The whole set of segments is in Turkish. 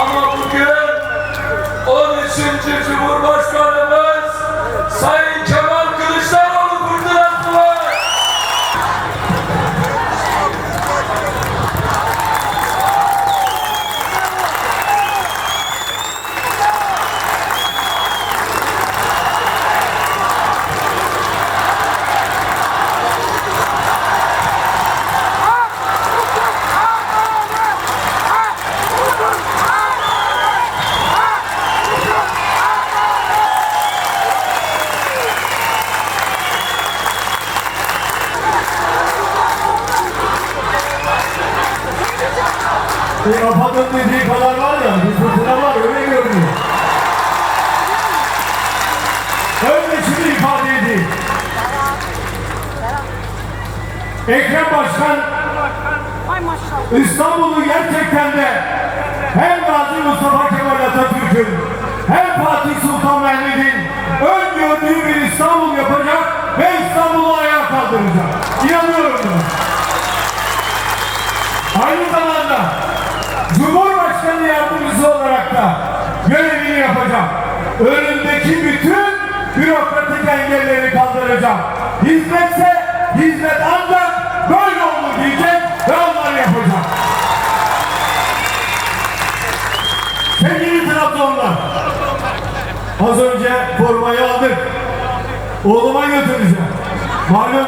Ama bugün 13. Cumhurbaşkanımız Afanın dediği kadar var ya, bir fırtına var, öyle görünüyor. Öyle şimdi ifade edeyim. Ekrem Başkan. İstanbul'u gerçekten de hem Gazi Mustafa Kemal Atatürk'ün hem Fatih Sultan Mehmet'in öngördüğü bir İstanbul yapacak ve İstanbul'u ayağa kaldıracak. İnanıyorum buna. Aynı zamanda Cumhurbaşkanı yardımcısı olarak da görevini yapacağım. Önündeki bütün bürokratik engelleri kaldıracağım. Hizmetse hizmet ancak böyle olur diyecek ve onları yapacağım. Sevgili Trabzonlar, az önce formayı aldık. Oğluma götüreceğim. Malum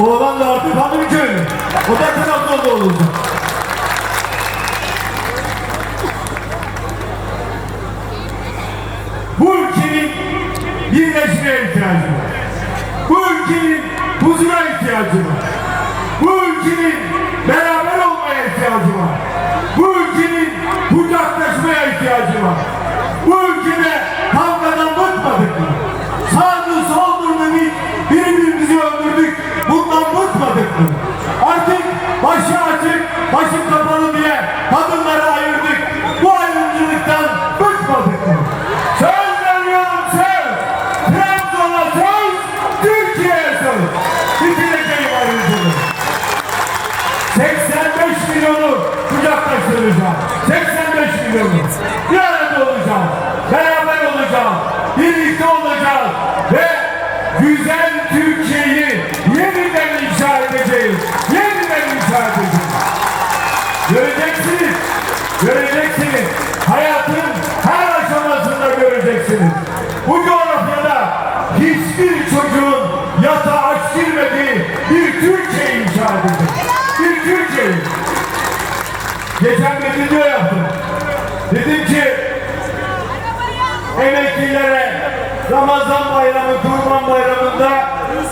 oğlan da artık hanım köylü. O da Trabzon'da olacak. Bu ülkenin birleşmeye ihtiyacı var. Bu ülkenin huzura ihtiyacı var. Bu ülkenin beraber olmaya ihtiyacı var. Bu ülkenin kucaklaşmaya ihtiyacı var. Bu ülkede kavgadan bıkmadık mı? Sağdı soldu dedik, birbirimizi öldürdük. Bundan bıkmadık mı? Artık başı açık, başı kapalı diye kadınları 85 milyonu. Bir arada olacağız. Beraber olacağız. Birlikte olacağız. Ve güzel Türkiye'yi yeniden inşa edeceğiz. Yeniden inşa edeceğiz. Göreceksiniz. Göreceksiniz. Hayatın her aşamasında göreceksiniz. Bu coğrafyada hiçbir çocuğun yatağa aç girmediği bir Türkiye inşa edeceğiz. Bir Türkiye. Geçen bir video yaptım. Dedim ki emeklilere Ramazan bayramı, Kurban bayramında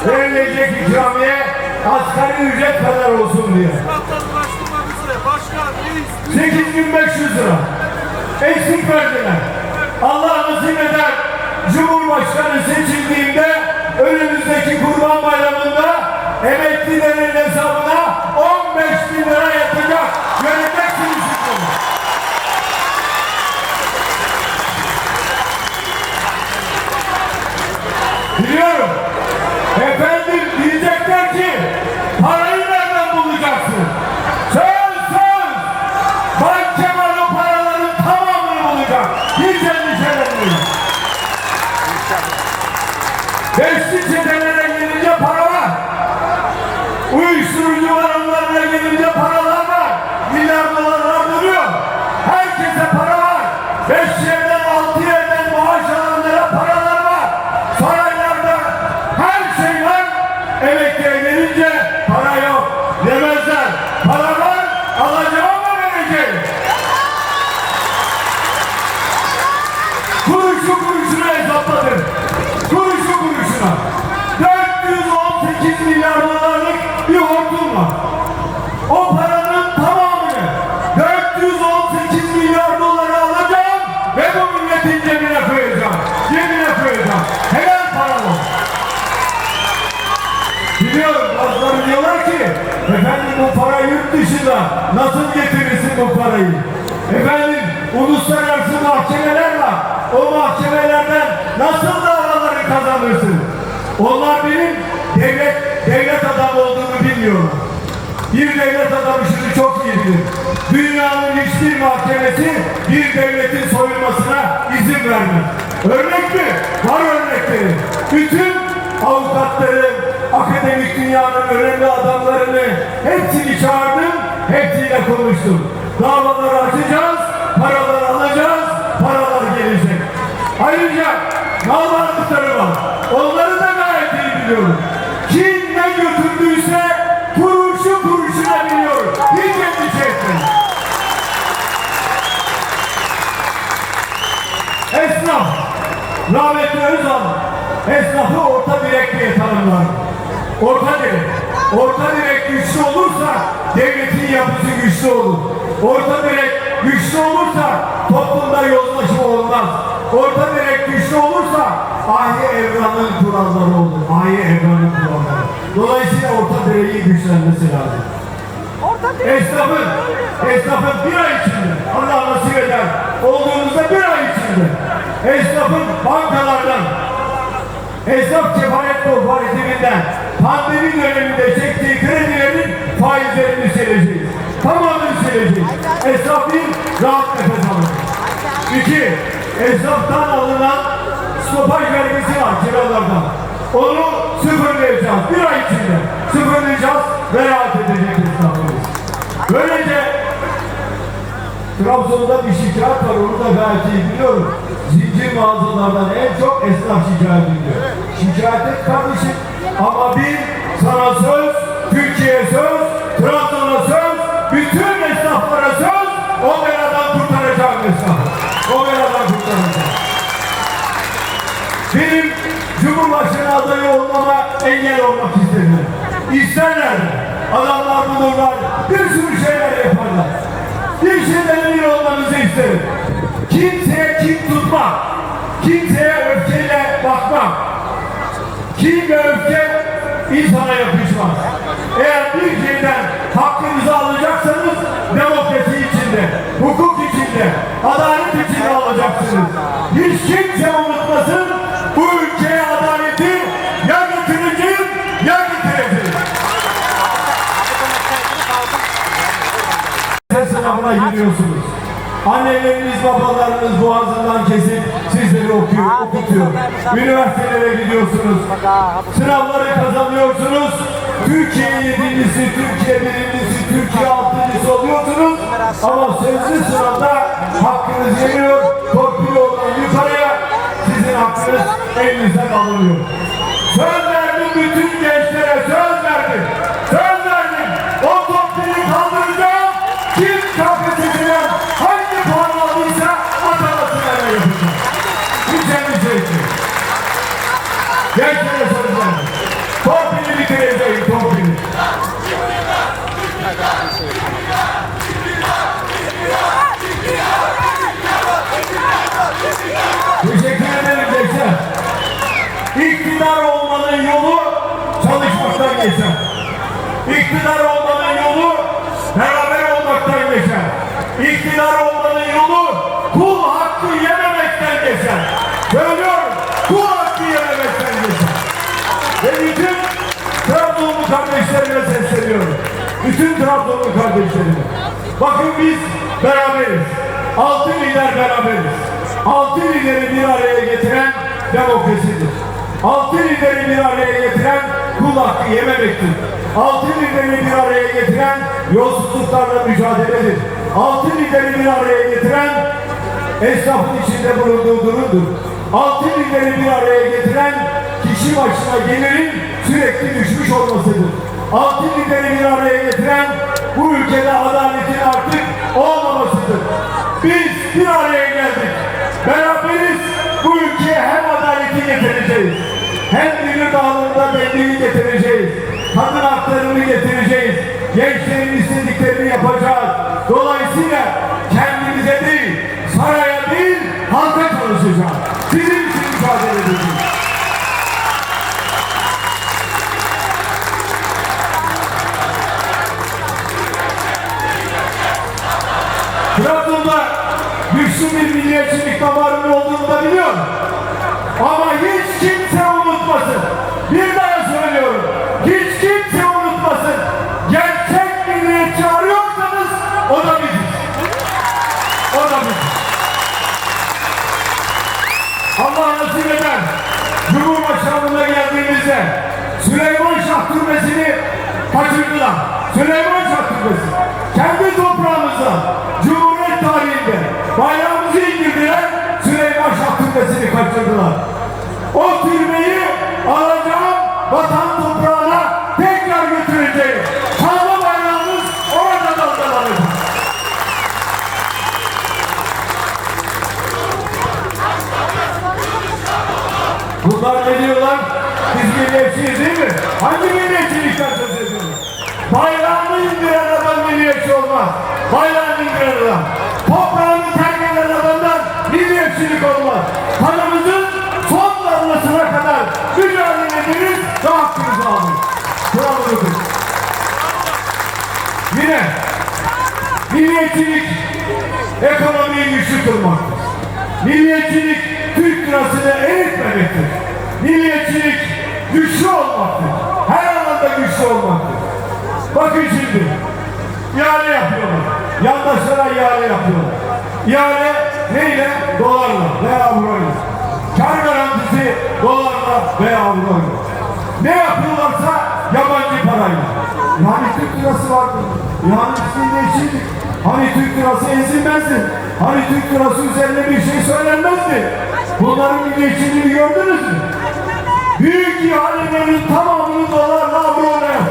verilecek ikramiye asgari ücret kadar olsun diye. Başkan, reis, 8500 lira. Eksik verdiler. Allah nasip eder. Cumhurbaşkanı seçildiğinde önümüzdeki kurban bayramında emeklilerin hesabına 15 bin lira yatacak. Göreceksiniz şimdi. Biliyorum. Efendim diyecekler ki bu para yurt dışında nasıl getirirsin bu parayı? Efendim uluslararası mahkemeler var. O mahkemelerden nasıl davaları kazanırsın? Onlar benim devlet devlet adamı olduğumu bilmiyorlar. bir devlet adamı şunu çok iyi. Dünyanın hiçbir mahkemesi bir devletin soyulmasına izin vermez. Örnek mi? Var örnekleri. Bütün avukatları, akademik dünyanın önemli adamlarını hepsini çağırdım, hepsiyle konuştum. Davaları açacağız, paraları alacağız, paralar gelecek. Ayrıca mal varlıkları var. Onları da gayet iyi biliyorum. Kim ne götürdüyse kuruşu kuruşuna biliyorum. Hiç endişe etmeyin. Esnaf, rahmetli Özal, esnafı orta direk diye tanımlar. Orta direk. Orta direk güçlü olursa devletin yapısı güçlü olur. Orta direk güçlü olursa toplumda yozlaşma olmaz. Orta direk güçlü olursa ahi evranın kuralları olur. Ahi evranın kuralları. Dolayısıyla orta direği güçlenmesi lazım. Esnafın, esnafın bir ay içinde, Allah nasip eder, olduğumuzda bir ay içinde, esnafın bankalardan, esnaf kefalet kooperatifinden, pandemi döneminde çektiği kredilerin faizlerini sileceğiz. Tamamını sileceğiz. Esnaf bir, rahat nefes alır. İki, esnaftan alınan stopaj vergisi var kiralardan. Onu sıfırlayacağız. Bir ay içinde sıfırlayacağız ve rahat edecek esnafımız. Böylece Trabzon'da bir şikayet var, onu da iyi biliyorum. Zincir mağazalardan en çok esnaf şikayet ediyor. Şikayet et kardeşim. Ama bir sana söz, Türkiye'ye söz, Trabzon'a söz, bütün esnaflara söz, o beladan kurtaracağım esnafı. O beladan kurtaracağım. Benim Cumhurbaşkanı adayı olmama engel olmak istemiyorum. İsterler. Adamlar bulurlar. Bir sürü şeyler yaparlar. Bir şeyden emin olmanızı isterim. Kimseye kim tutmak. Kimseye öfkeyle bakmak. Kim ve öfke insana yapışmaz. Eğer bir şeyden hakkınızı alacaksanız demokrasi Üniversitelere gidiyorsunuz. Sınavları kazanıyorsunuz. Türkiye yedincisi, Türkiye birincisi, Türkiye altıncısı oluyorsunuz. Ama sözlü sınavda hakkınız yeniyor. Torpil oradan yukarıya sizin hakkınız elinizden alınıyor. Söz verdim bütün gençlere. Söz verdim. İktidar olmanın yolu çalışmaktan geçer. İktidar olmanın yolu beraber olmaktan geçer. İktidar olmanın yolu kul hakkı yememekten geçer. Söylüyorum, kul hakkı yememekten geçer. Ve bütün Trabzonlu kardeşlerime sesleniyorum. Bütün Trabzonlu kardeşlerime. Bakın biz beraberiz. Altı lider beraberiz. Altı lideri bir araya getiren demokrasidir. Altı lideri bir araya getiren kul hakkı yememektir. Altı lideri bir araya getiren yolsuzluklarla mücadeledir. Altı lideri bir araya getiren esnafın içinde bulunduğu durumdur. Altı lideri bir araya getiren kişi başına gelirin sürekli düşmüş olmasıdır. Altı lideri bir araya getiren bu ülkede adaletin artık olmamasıdır. Biz bir araya geldik. Beraberiz getireceğiz. Gençlerin istediklerini yapacağız. Dolayısıyla kendimize değil, saraya değil, halka çalışacağız. Sizin için mücadele edeceğiz. Trabzon'da güçlü bir milliyetçilik damarının olduğunu da biliyorum. Ama hiç kimse Kaçırdılar. O türbeyi alacağım vatan toprağına tekrar götüreceğim. Kanlı bayrağımız orada dalgalanacak. Bunlar ne diyorlar? Biz milliyetçiyiz değil mi? Hangi milliyetçilikten söz ediyorlar? Bayrağını indiren adam milliyetçi olmaz. Bayrağını indiren adam. Toprağını terk eden adamdan milliyetçilik olmaz. Damlasına kadar mücadele ederiz ve hakkımızı alırız. Kuralımızdır. Yine milliyetçilik ekonomiyi güçlü kılmaktır. Milliyetçilik Türk lirasını eritmemektir. Milliyetçilik güçlü olmaktır. Her alanda güçlü olmaktır. Bakın şimdi ihale yapıyorlar. Yandaşlara ihale yapıyorlar. İhale neyle? Dolarla veya avroyla. Kar garantisi dolarla veya avroyla. Ne yapıyorlarsa yabancı parayla. Yani Türk lirası vardı. Yani içinde eşitlik. Hani Türk lirası ezilmezdi. Hani Türk lirası üzerine bir şey söylenmezdi. Bunların milliyetçiliğini gördünüz mü? Büyük ihalelerin tamamını dolarla avroyla yaptılar.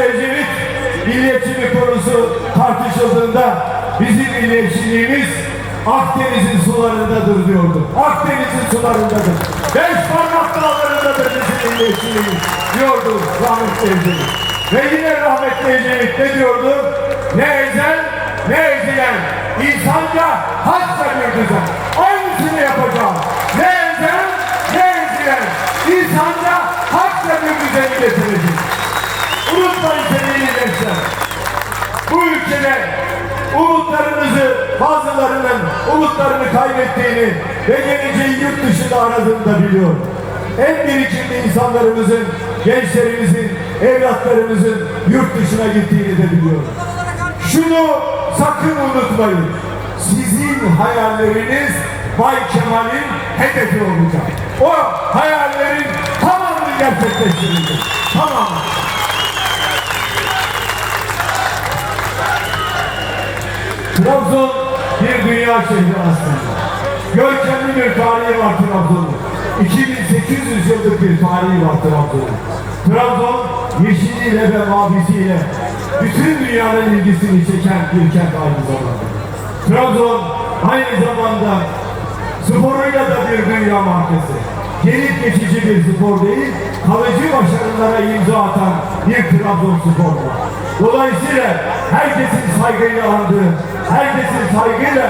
Ecevit? Milliyetçilik konusu tartışıldığında bizim milliyetçiliğimiz Akdeniz'in sularındadır diyordu. Akdeniz'in sularındadır. Beş parmak dağlarındadır bizim milliyetçiliğimiz diyordu rahmetli Ecevit. Ve yine rahmetli Ecevit ne diyordu? Ne ezel ne ezilen insanca hakça bir düzen. Aynısını yapacağım. Ne ezel ne ezilen insanca hakça bir düzeni getireceğim. Unutmayın sevgili gençler. Bu ülkede umutlarınızı bazılarının umutlarını kaybettiğini ve geleceği yurt dışında aradığını da biliyorum. En birikimli insanlarımızın, gençlerimizin, evlatlarımızın yurt dışına gittiğini de biliyorum. Şunu sakın unutmayın. Sizin hayalleriniz Bay Kemal'in hedefi olacak. O hayallerin tamamını gerçekleştirecek. Tamamı. Trabzon bir dünya şehri aslında. Görkemli bir tarihi var Trabzon'un. 2800 yıllık bir tarihi var Trabzon'un. Trabzon yeşiliyle ve mavisiyle bütün dünyanın ilgisini çeken bir kent aynı zamanda. Trabzon aynı zamanda sporuyla da bir dünya markası. Gelip geçici bir spor değil, kalıcı başarılara imza atan bir Trabzon spor var. Dolayısıyla herkesin saygıyla andığı, herkesin saygıyla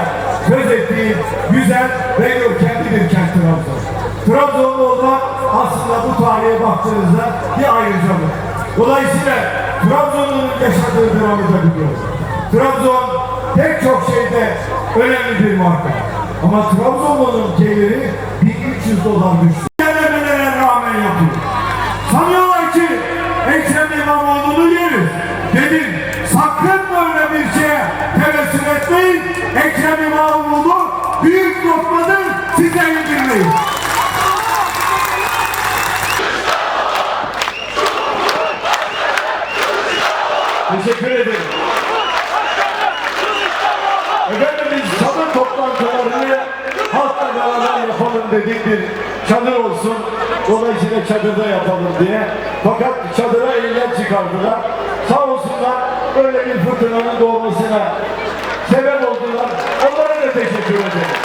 söz ettiği güzel ve görkemli bir kent Trabzon. Trabzonlu olmak aslında bu tarihe baktığınızda bir ayrıcalık. Dolayısıyla Trabzon'un yaşadığı dramı da biliyoruz. Trabzon pek çok şeyde önemli bir marka. Ama Trabzonlu'nun geliri 1300 dolar düştü. Teşekkür ederim. Efendim biz çadır toplantılarını halkla beraber yapalım dedik bir çadır olsun. Dolayısıyla çadırda yapalım diye. Fakat çadıra eller çıkardılar. Sağ olsunlar böyle bir fırtınanın doğmasına sebep oldular. Onlara da teşekkür ederim.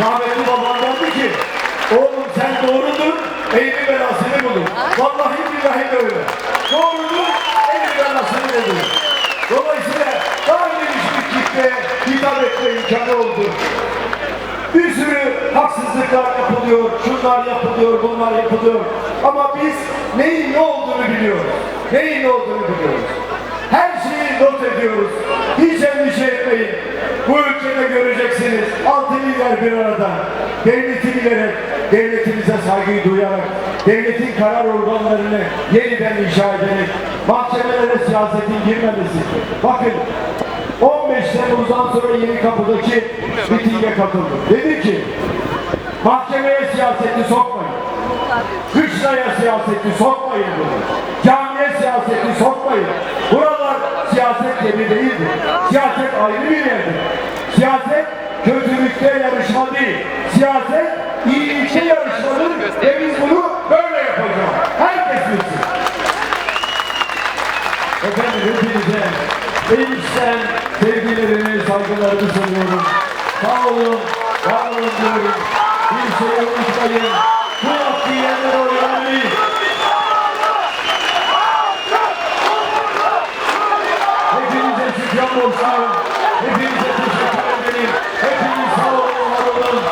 Rahmetli babam derdi ki oğlum sen doğrudur eğri belasını bulur. Vallahi billahi de öyle. Doğrudur eğri belasını bulur. İmkanı oldu. Bir sürü haksızlıklar yapılıyor, şunlar yapılıyor, bunlar yapılıyor. Ama biz neyin ne olduğunu biliyoruz. Neyin ne olduğunu biliyoruz. Her şeyi not ediyoruz. Hiç endişe etmeyin. Bu ülkede göreceksiniz. Altı lider bir arada. Devleti bilerek, devletimize saygıyı duyarak, devletin karar organlarını yeniden inşa ederek, mahkemelere siyasetin girmemesi. Bakın 15 Temmuz'dan sonra yeni kapıdaki mitinge katıldım. Dedi ki mahkemeye siyaseti sokmayın. Kışlaya siyaseti sokmayın dedi. Camiye siyaseti sokmayın. Buralar siyaset yeri değildir. Siyaset ayrı bir yerdir. Siyaset kötülükte yarışma değil. Siyaset iyilikte yarışmadır ve biz bunu böyle yapacağız. Herkes bilsin. Efendim hepinize en içten sevgilerimi, saygılarımı sunuyorum. Sağ olun, var olun diyorum. Bir şey unutmayın. Bu hakkı yerlere oynanmayın. Hepinize şükran olsun. Hepinize teşekkür ederim. Hepiniz sağ olun, var olun.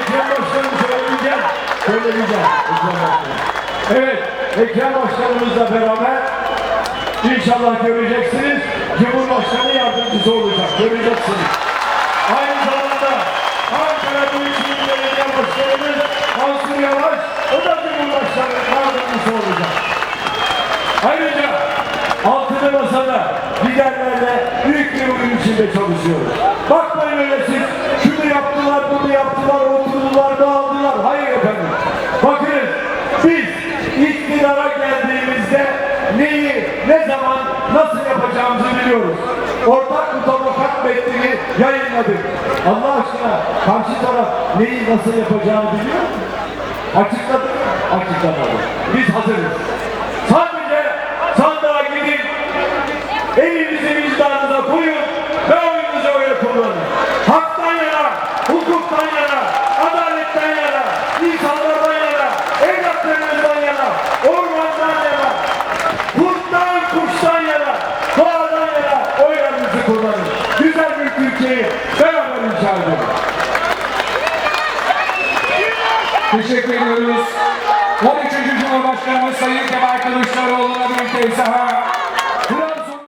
Ekrem Başkanım söyleyeceğim. Söyleyeceğim. Ekrem. Evet, Ekrem Başkanımızla beraber İnşallah göreceksiniz. Cumhurbaşkanı yardımcısı olacak. Göreceksiniz. Aynı zamanda Ankara Büyükşehir Belediye Başkanımız Mansur Yavaş o da Cumhurbaşkanı yardımcısı olacak. Ayrıca altılı masada liderlerle büyük bir uyum içinde çalışıyoruz. Bakmayın öyle siz şunu yaptılar, bunu yaptılar, oturdular, dağıldılar. Hayır efendim. Bakınız biz iktidara geldiğimizde neyi, ne zaman, nasıl biliyoruz. Ortak mutabakat metnini yayınladık. Allah aşkına karşı taraf neyi nasıl yapacağını biliyor mu? Açıkladık mı? Açıklamadı. Biz hazırız.